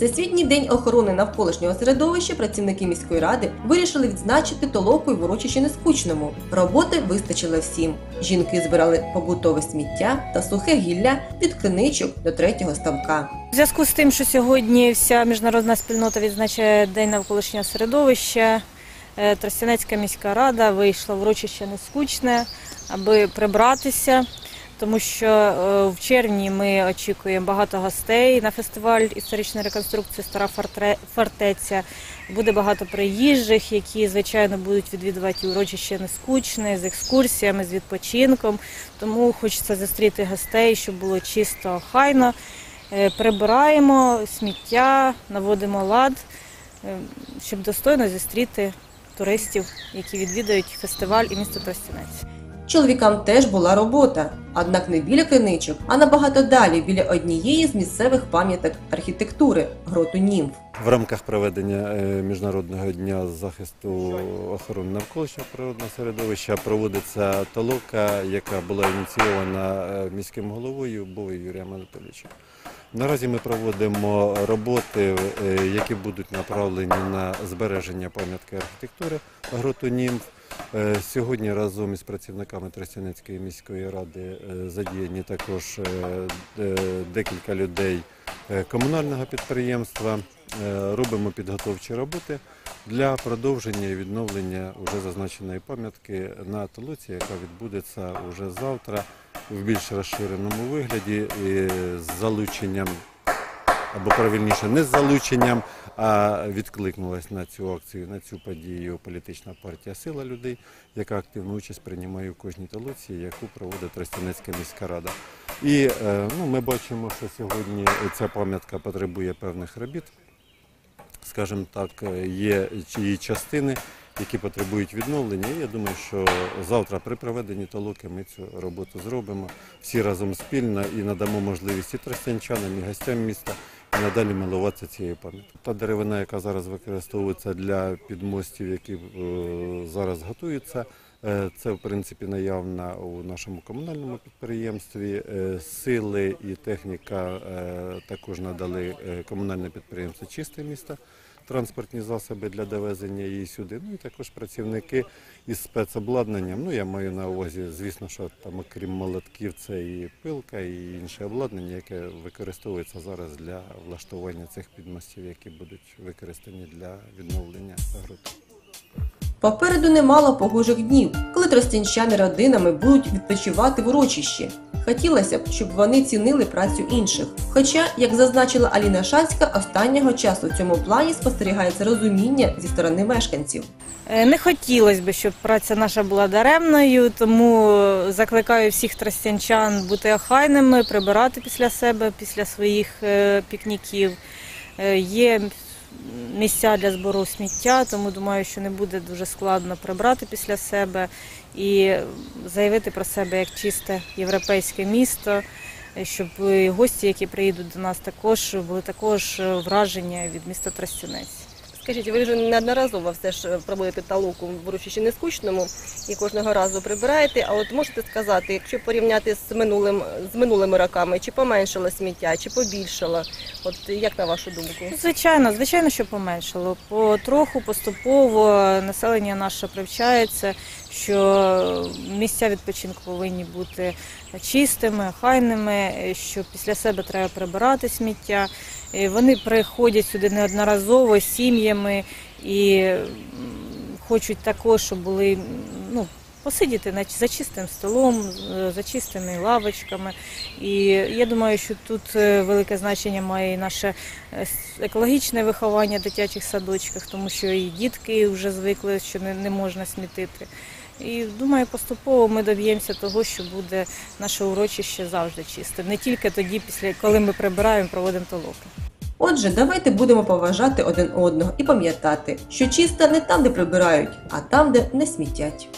Всесвітній день охорони навколишнього середовища працівники міської ради вирішили відзначити толокою в урочищі Нескучному. Роботи вистачило всім. Жінки збирали побутове сміття та сухе гілля від криничок до третього ставка. У зв'язку з тим, що сьогодні вся міжнародна спільнота відзначає День навколишнього середовища, е, Тростянецька міська рада вийшла в урочище Нескучне, аби прибратися, тому що е, в червні ми очікуємо багато гостей на фестиваль історичної реконструкції Стара фортеця. Буде багато приїжджих, які, звичайно, будуть відвідувати урочище Нескучне з екскурсіями, з відпочинком. Тому хочеться зустріти гостей, щоб було чисто, хайно. Е, Прибираємо сміття, наводимо лад, е, щоб достойно зустріти туристів, які відвідують фестиваль і місто Тростянець. Чоловікам теж була робота, однак не біля криничок, а набагато далі біля однієї з місцевих пам'яток архітектури гроту Німф. В рамках проведення е, Міжнародного дня захисту охорони навколишнього природного середовища проводиться толока, яка була ініційована е, міським головою Бовою Юрієм Анатолійовичем. Наразі ми проводимо роботи, е, які будуть направлені на збереження пам'ятки архітектури гроту Німф. Е, Сьогодні разом із працівниками Тростянецької міської ради е, задіяні також е, декілька людей комунального підприємства. Робимо підготовчі роботи для продовження і відновлення уже зазначеної пам'ятки на толоці, яка відбудеться уже завтра в більш розширеному вигляді з залученням або правильніше не з залученням, а відкликнулась на цю акцію, на цю подію політична партія Сила людей, яка активну участь приймає в кожній толоці, яку проводить Тростянецька міська рада. І е, ну, ми бачимо, що сьогодні ця пам'ятка потребує певних робіт. Скажімо так, є її частини, які потребують відновлення. І я думаю, що завтра при проведенні толоки ми цю роботу зробимо всі разом спільно і надамо можливість і тростянчанам, і гостям міста надалі милуватися цією пам'яткою. Та деревина, яка зараз використовується для підмостів, які е, зараз готуються, е, це в принципі наявна у нашому комунальному підприємстві. Е, Сили і техніка також надали комунальне підприємство Чисте місто. Транспортні засоби для довезення її сюди. Ну і також працівники із спецобладнанням. Ну я маю на увазі, звісно, що там, окрім молотків, це і пилка, і інше обладнання, яке використовується зараз для влаштування цих підмостів, які будуть використані для відновлення гроти. Попереду немало погожих днів, коли тростянчани родинами будуть відпочивати в урочищі. Хотілося б, щоб вони цінили працю інших. Хоча, як зазначила Аліна Шацька, останнього часу в цьому плані спостерігається розуміння зі сторони мешканців. Е, Не хотілося б, щоб праця наша була даремною, тому закликаю всіх тростянчан бути охайними, прибирати після себе, після своїх е, пікніків. Е, Є місця для збору сміття, тому думаю, що не буде дуже складно прибрати після себе і заявити про себе як чисте європейське місто, щоб гості, які приїдуть до нас, також були також враження від міста Тростянець. Скажіть, ви вже неодноразово все ж проводите талуку в урочищі нескучному і кожного разу прибираєте. А от можете сказати, якщо порівняти з минулим з минулими роками, чи поменшало сміття, чи побільшало? От як на вашу думку? Звичайно, звичайно, що поменшало. Потроху, поступово населення наше привчається, що місця відпочинку повинні бути чистими, хайними, що після себе треба прибирати сміття. І Вони приходять сюди неодноразово сім'ями і хочуть також, щоб були ну, посидіти за чистим столом, е, за чистими лавочками. І я думаю, що тут е, велике значення має і наше е, екологічне виховання в дитячих садочках, тому що і дітки вже звикли, що не можна смітити. І думаю, поступово ми доб'ємося того, що буде наше урочище завжди чисте. Не тільки тоді, після коли ми прибираємо, проводимо толоки. Отже, давайте будемо поважати один одного і пам'ятати, що чисто не там, де прибирають, а там, де не смітять.